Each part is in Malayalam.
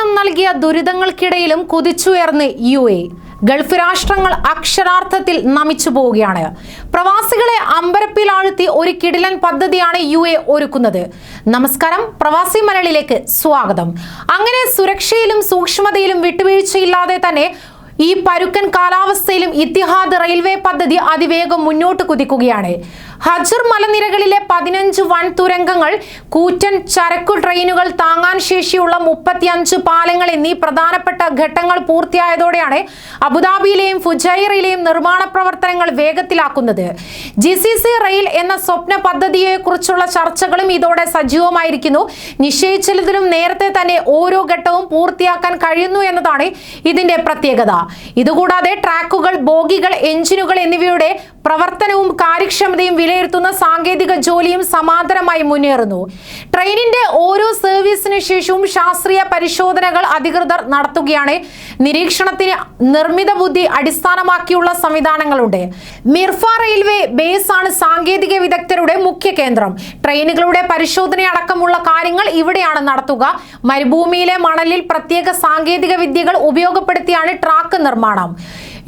നൽകിയ ദുരിതങ്ങൾക്കിടയിലും കുതിച്ചുയർന്ന് യു എ. ഗൾഫ് രാഷ്ട്രങ്ങൾ അക്ഷരാർത്ഥത്തിൽ നമിച്ചു പോവുകയാണ്. പ്രവാസികളെ അമ്പരപ്പിലാഴ്ത്തി ഒരു കിടിലൻ പദ്ധതിയാണ് യു എ ഒരുക്കുന്നത്. നമസ്കാരം പ്രവാസി മലയാളിയിലേക്ക് സ്വാഗതം. അങ്ങനെ സുരക്ഷയിലും സൂക്ഷ്മതയിലും വിട്ടുവീഴ്ചയില്ലാതെ തന്നെ ഈ പരുക്കൻ കാലാവസ്ഥയിലും ഇത്തിഹാദ് റെയിൽവേ പദ്ധതി അതിവേഗം മുന്നോട്ട് കുതിക്കുകയാണ്. ഹജർ മലനിരകളിലെ പതിനഞ്ച് വൻ തുരങ്കങ്ങൾ കൂറ്റൻ ചരക്കു ട്രെയിനുകൾ താങ്ങാൻ ശേഷിയുള്ള മുപ്പത്തിയഞ്ച് പാലങ്ങൾ എന്നീ പ്രധാനപ്പെട്ട ഘട്ടങ്ങൾ പൂർത്തിയായതോടെയാണ് അബുദാബിയിലെയും ഫുജൈറയിലെയും നിർമ്മാണ പ്രവർത്തനങ്ങൾ വേഗത്തിലാക്കുന്നത്. ജി സി സി റെയിൽ എന്ന സ്വപ്ന പദ്ധതിയെക്കുറിച്ചുള്ള ചർച്ചകളും ഇതോടെ സജീവമായിരിക്കുന്നു. നിശ്ചയിച്ചതിലും നേരത്തെ തന്നെ ഓരോ ഘട്ടവും പൂർത്തിയാക്കാൻ കഴിയുന്നു എന്നതാണ് ഇതിന്റെ പ്രത്യേകത. ഇതുകൂടാതെ ട്രാക്കുകൾ ബോഗികൾ എഞ്ചിനുകൾ എന്നിവയുടെ പ്രവർത്തനവും കാര്യക്ഷമതയും വിലയിരുത്തുന്ന സാങ്കേതിക ജോലിയും സമാന്തരമായി മുന്നേറുന്നു. ട്രെയിനിന്റെ ഓരോ സർവീസിന് ശേഷവും ശാസ്ത്രീയ പരിശോധനകൾ അധികൃതർ നടത്തുകയാണ്. നിരീക്ഷണത്തിന് നിർമ്മിത ബുദ്ധി അടിസ്ഥാനമാക്കിയുള്ള സംവിധാനങ്ങളുണ്ട്. മിർഫ റെയിൽവേ ബേസ് ആണ് സാങ്കേതിക വിദഗ്ധരുടെ മുഖ്യ കേന്ദ്രം. ട്രെയിനുകളുടെ പരിശോധന അടക്കമുള്ള കാര്യങ്ങൾ ഇവിടെയാണ് നടത്തുക. മരുഭൂമിയിലെ മണലിൽ പ്രത്യേക സാങ്കേതിക വിദ്യകൾ ഉപയോഗപ്പെടുത്തിയാണ് ട്രാക്ക് നിർമ്മാണം.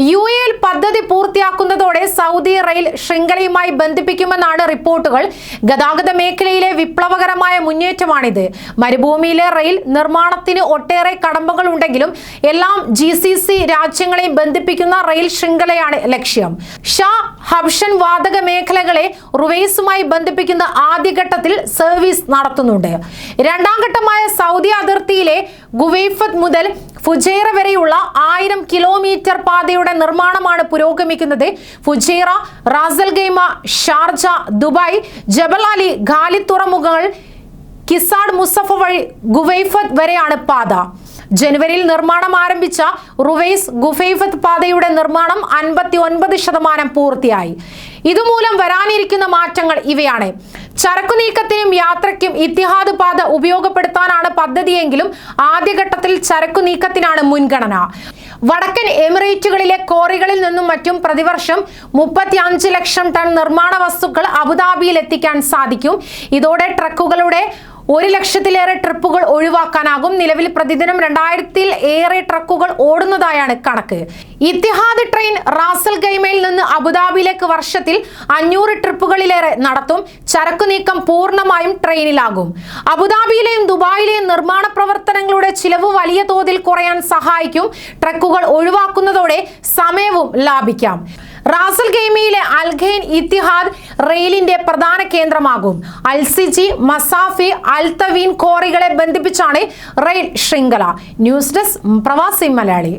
യു എയിൽ പദ്ധതി പൂർത്തിയാക്കുന്നതോടെ സൗദി റെയിൽ ശൃംഖലയുമായി ബന്ധിപ്പിക്കുമെന്നാണ് റിപ്പോർട്ടുകൾ. ഗതാഗത മേഖലയിലെ വിപ്ലവകരമായ മുന്നേറ്റമാണിത്. മരുഭൂമിയിലെ റെയിൽ നിർമ്മാണത്തിന് ഒട്ടേറെ കടമ്പകൾ ഉണ്ടെങ്കിലും എല്ലാം ജി സി സി രാജ്യങ്ങളെയും ബന്ധിപ്പിക്കുന്ന റെയിൽ ശൃംഖലയാണ് ലക്ഷ്യം. ഷാ ഹബ്ഷൻ വാതക മേഖലകളെ റുവൈസുമായി ബന്ധിപ്പിക്കുന്ന ആദ്യഘട്ടത്തിൽ സർവീസ് നടത്തുന്നുണ്ട്. രണ്ടാം ഘട്ടമായ സൗദി അതിർത്തിയിലെ ഗുവൈഫത്ത് മുതൽ ഫുജൈറ വരെയുള്ള ആയിരം കിലോമീറ്റർ പാതയുടെ നിർമ്മാണമാണ് പുരോഗമിക്കുന്നത്. Fujairah Ras Al Khaimah Sharjah Dubai Jebel Ali Ali ഖാലി തുറമുഖങ്ങൾ കിസാഡ് മുസഫ വഴി ഗുവൈഫത്ത് വരെയാണ് പാത. ജനുവരിയിൽ നിർമ്മാണം ആരംഭിച്ച റുവൈസ് ഗുഫൈഫത്ത് പാതയുടെ നിർമ്മാണം അൻപത്തി ഒൻപത് ശതമാനം പൂർത്തിയായി. ഇതുമൂലം വരാനിരിക്കുന്ന മാറ്റങ്ങൾ ഇവയാണ്. ചരക്കു നീക്കത്തിനും യാത്രയ്ക്കും ഇത്തിഹാദ് പാത ഉപയോഗപ്പെടുത്താനാണ് പദ്ധതിയെങ്കിലും ആദ്യഘട്ടത്തിൽ ചരക്കു നീക്കത്തിനാണ് മുൻഗണന. വടക്കൻ എമിറേറ്റുകളിലെ കോറികളിൽ നിന്നും മറ്റും പ്രതിവർഷം മുപ്പത്തി അഞ്ച് ലക്ഷം ടൺ നിർമ്മാണ വസ്തുക്കൾ അബുദാബിയിൽ എത്തിക്കാൻ സാധിക്കും. ഇതോടെ ട്രക്കുകളുടെ ഒരു ലക്ഷത്തിലേറെ ട്രിപ്പുകൾ ഒഴിവാക്കാനാകും നിലവിൽ പ്രതിദിനം രണ്ടായിരത്തിൽ ഏറെ ട്രക്കുകൾ ഓടുന്നതായാണ് കണക്ക്. ഇത്തിഹാദ് ട്രെയിൻ റാസൽ ഗൈമയിൽ നിന്ന് അബുദാബിയിലേക്ക് വർഷത്തിൽ അഞ്ഞൂറ് ട്രിപ്പുകളിലേറെ നടത്തും. ചരക്കു നീക്കം പൂർണമായും ട്രെയിനിലാകും. അബുദാബിയിലെയും ദുബായിലെയും നിർമ്മാണ പ്രവർത്തനങ്ങളുടെ ചിലവ് വലിയ തോതിൽ കുറയാൻ സഹായിക്കും. ട്രക്കുകൾ ഒഴിവാക്കുന്നതോടെ സമയവും ലാഭിക്കാം. റാസൽ ഗെയിമിയിലെ അൽഖൈൻ ഇത്തിഹാദ് റെയിലിന്റെ പ്രധാന കേന്ദ്രമാകും. Al Siji Masafi Al Tawyeen കോറികളെ ബന്ധിപ്പിച്ചാണ് റെയിൽ ശൃംഖല. News desk Pravasi Malayali.